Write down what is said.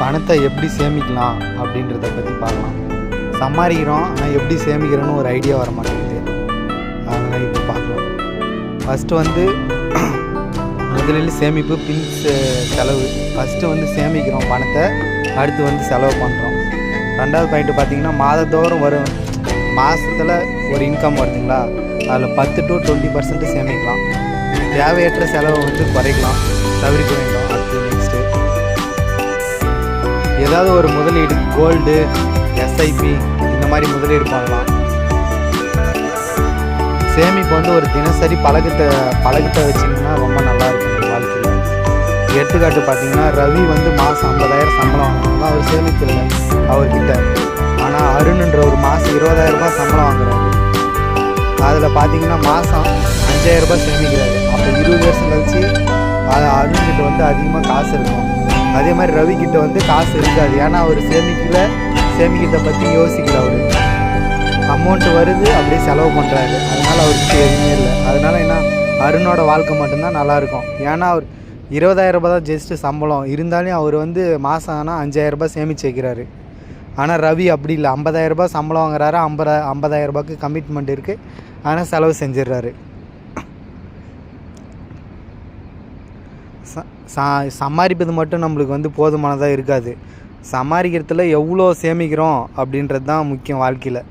பணத்தை எப்படி சேமிக்கலாம் அப்படின்றத பற்றி பார்க்கலாம். சம்பாதிக்கிறோம் ஆனால் எப்படி சேமிக்கிறோன்னு ஒரு ஐடியா வர மாட்டேங்குது. அதெல்லாம் இப்போ பார்க்கலாம். ஃபஸ்ட்டு வந்து முதலில் சேமிப்பு பின் செலவு. ஃபஸ்ட்டு வந்து சேமிக்கிறோம் பணத்தை அடுத்து வந்து செலவு பண்ணுறோம் ரெண்டாவது பாயிண்ட் பார்த்தீங்கன்னா மாதத்தோறும் வரும். மாதத்தில் ஒரு இன்கம் வருதுங்களா? அதில் பத்து டு டுவெண்ட்டி பர்சன்ட் சேமிக்கலாம். தேவையற்ற செலவை வந்து குறைக்கலாம் தவிர்க்க வேண்டும். ஏதாவது ஒரு முதலீடு கோல்டு எஸ்ஐபி இந்த மாதிரி முதலீடு பண்ணலாம். சேமிப்பு வந்து ஒரு தினசரி பழகத்தை பழகத்தை வச்சிங்கன்னா ரொம்ப நல்லா இருக்கும் வாழ்க்கையில். எடுத்துக்காட்டு பார்த்தீங்கன்னா ரவி வந்து மாதம் ஐம்பதாயிரம் சம்பளம் வாங்கினாலும் அவர் சேமிக்கல அவர்கிட்ட. ஆனால் அருண்ன்ற ஒரு மாதம் இருபதாயிரரூபா சம்பளம் வாங்குறாரு. அதில் பார்த்தீங்கன்னா மாதம் அஞ்சாயிரரூபா சேமிக்கிறாரு. அப்போ இருபது வருஷம் கழிச்சு அதை அருண்கிட்ட வந்து அதிகமாக காசு இருக்கும். அதே மாதிரி ரவி கிட்ட வந்து காசு இருக்காது. ஏன்னா அவர் சேமிக்கல சேமிக்கிறத பற்றி யோசிக்கல அவர். அமௌண்ட் வருது அப்படியே செலவு பண்ணுறாரு அதனால் அவருக்கு எதுவுமே இல்லை. அதனால என்ன அருணோட வாழ்க்கை மட்டும்தான் நல்லாயிருக்கும். ஏன்னா அவர் இருபதாயிரம் ரூபாய் தான் ஜஸ்ட்டு சம்பளம். இருந்தாலும் அவர் வந்து மாதம் ஆனால் அஞ்சாயிரம் ரூபாய் சேமிச்சு வைக்கிறாரு. ஆனால் ரவி அப்படி இல்லை. ஐம்பதாயிரரூபா ரூபாய் சம்பளம் வாங்குறாரு. ஐம்பது ஐம்பதாயிரம் ரூபாய்க்கு கமிட்மெண்ட் இருக்குது ஆனால் செலவு செஞ்சிடுறாரு. சா- சம்பாதிப்பது மட்டும் நம்மளுக்கு வந்து போதுமானதாக இருக்காது. சம்பாதிக்கிறதுல எவ்வளோ சேமிக்கிறோம் அப்படின்றது தான் முக்கியம் வாழ்க்கையில்.